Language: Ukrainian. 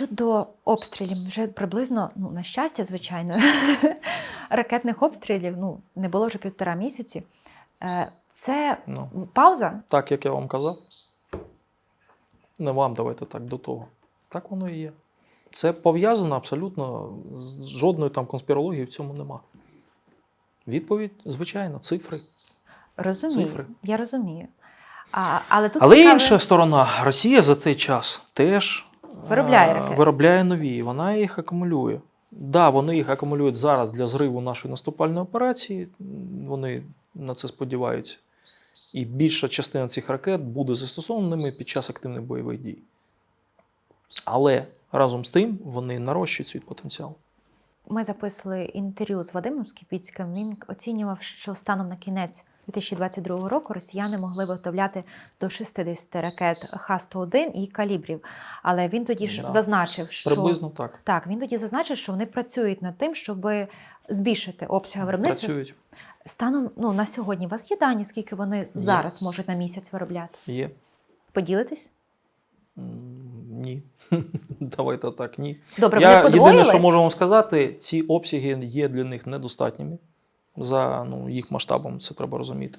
щодо обстрілів, вже приблизно, ну на щастя, звичайно, ракетних обстрілів ну не було вже півтора місяці. Е, Це Ну, пауза. так, як я вам казав. Не вам давайте так до того. Так воно і є. Це пов'язано абсолютно з жодної там конспірології в цьому нема. Відповідь, звичайно, цифри. Розумію, Цифри. я розумію. А, але тут Але цікаве- інша сторона, Росія за цей час теж Виробляє е, ракети. виробляє нові, вона їх акумулює. Да, вони їх акумулюють зараз для зриву нашої наступальної операції. Вони на це сподіваються. І більша частина цих ракет буде застосованими під час активних бойових дій. Але разом з тим вони нарощують свій потенціал. Ми записували інтерв'ю з Вадимом Скіпіцьким. Він оцінював, що станом на кінець 2022 року росіяни могли виготовляти до 60 ракет Х-101 і калібрів. Але він тоді ж Да. зазначив, що Приблизно так. так, він тоді зазначив, що вони працюють над тим, щоб збільшити обсяги виробництва. Працюють. Станом ну на сьогодні у вас є дані, скільки вони зараз можуть на місяць виробляти? Є. Поділитесь? М, Ні. Давайте так, ні. Добре, Я єдине, що можу вам сказати, ці обсяги є для них недостатніми за ну, їх масштабом, це треба розуміти.